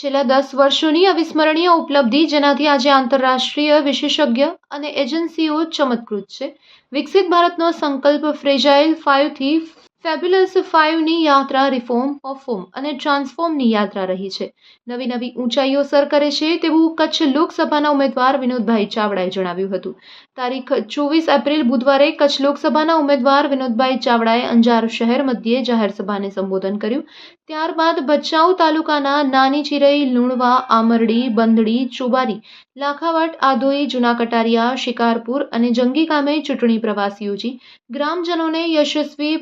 છેલ્લા દસ વર્ષોની અવિસ્મરણીય ઉપલબ્ધિ જેનાથી આજે આંતરરાષ્ટ્રીય વિશેષજ્ઞ અને એજન્સીઓ ચમત્કૃત છે. વિકસિત ભારતનો સંકલ્પ ફ્રેજાઇલ ફાઇવથી ફેબ્યુલસ ફાઇવની યાત્રા રિફોર્મ પરફોર્મ અને ટ્રાન્સફોર્મની યાત્રા રહી છે. નવી નવી ઊંચાઈઓ સર કરે છે તેવું કચ્છ લોકસભાના ઉમેદવાર વિનોદભાઈ ચાવડાએ જણાવ્યું હતું. તારીખ ચોવીસ એપ્રિલ બુધવારે કચ્છ લોકસભાના ઉમેદવાર વિનોદભાઈ ચાવડાએ અંજાર શહેર મધ્યે જાહેર સભાને સંબોધન કર્યું. ત્યારબાદ ભચાઉ તાલુકાના નાની ચિરઈ લુણવા, આમરડી, બંદડી, ચોબારી, લાખાવટ આધોઈ જૂના કટારિયા શિકારપુર અને જંગી ગામે ચૂંટણી પ્રવાસ યોજી. ગ્રામજનોને યશસ્વી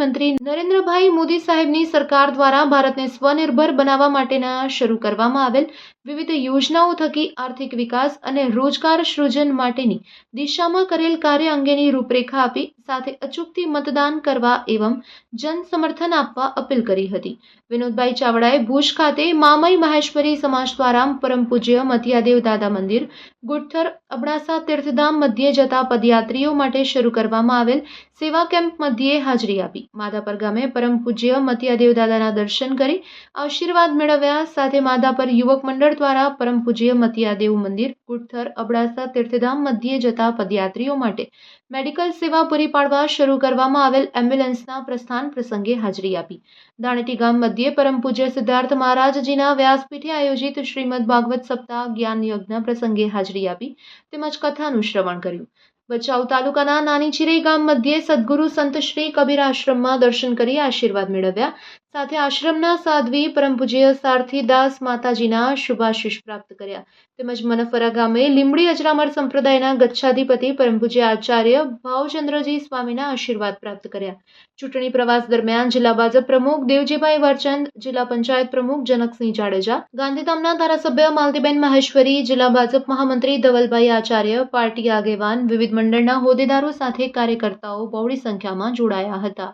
પ્રધાનમંત્રી નરેન્દ્રભાઈ મોદી સાહેબની સરકાર દ્વારા ભારતને સ્વનિર્ભર બનાવવા માટેના શરૂ કરવામાં આવેલ વિવિધ યોજનાઓ થકી આર્થિક વિકાસ અને રોજગાર સૃજન માટેની દિશામાં કરેલ કાર્ય અંગેની રૂપરેખા આપી સાથે અચૂકથી મતદાન કરવા એવં જન સમર્થન આપવા અપીલ કરી હતી. વિનોદભાઈ ચાવડાએ ભુજ ખાતે મામઈ મહેશ્વરી સમાજ દ્વારા પરમ પૂજ્ય મતિયાદેવ દાદા મંદિર, ગુઠ્ઠર અબડાસા તીર્થધામ મધ્યે જતા પદયાત્રીઓ માટે શરૂ કરવામાં આવેલ સેવા કેમ્પ મધ્યે હાજરી આપી. માધાપર ગામે પરમ પૂજ્ય મતિયાદેવ દાદાના દર્શન કરી આશીર્વાદ મેળવ્યા. સાથે માધાપર યુવક મંડળ દ્વારા પરમ પૂજ્ય મતિયાદેવ મંદિર, ગુઠ્ઠર અબડાસા તીર્થધામ મધ્યે જતા પદયાત્રીઓ માટે મેડિકલ સેવા પૂરી પાડવા શરૂ કરવામાં આવેલ એમ્બ્યુલન્સના પ્રસ્થાન પ્રસંગે હાજરી આપી. દાણેટી ગામ મધ્યે પરમ પૂજ્ય સિદ્ધાર્થ મહારાજજીના વ્યાસપીઠે આયોજિત શ્રીમદ ભાગવત સપ્તાહ જ્ઞાન યજ્ઞ પ્રસંગે હાજરી આપી તેમજ કથાનું શ્રવણ કર્યું. ભચાઉ તાલુકાના નાની ચિરઈ ગામ મધ્યે સદગુરુ સંત શ્રી કબીર આશ્રમમાં દર્શન કરી આશીર્વાદ મેળવ્યા. સાથે આશ્રમના સાધ્વી પરમ પૂજ્ય સારથીદાસ માતાજીના શુભાશીષ પ્રાપ્ત કર્યા. તેમજ મનફરા ગામે લીમડી અજરામર સંપ્રદાયના ગચ્છાધિપતિ પરમ પૂજ્ય આચાર્ય ભાવચંદ્રજી સ્વામીના આશીર્વાદ પ્રાપ્ત કર્યા. ચૂંટણી પ્રવાસ દરમિયાન જિલ્લા ભાજપ પ્રમુખ દેવજીભાઈ વરચંદ, જિલ્લા પંચાયત પ્રમુખ જનકસિંહ જાડેજા, ગાંધીધામના ધારાસભ્ય માલતીબેન મહેશ્વરી, જિલ્લા ભાજપ મહામંત્રી ધવલભાઈ આચાર્ય, પાર્ટી આગેવાન વિવિધ મંડળના હોદ્દેદારો સાથે કાર્યકર્તાઓ બહોળી સંખ્યામાં જોડાયા હતા.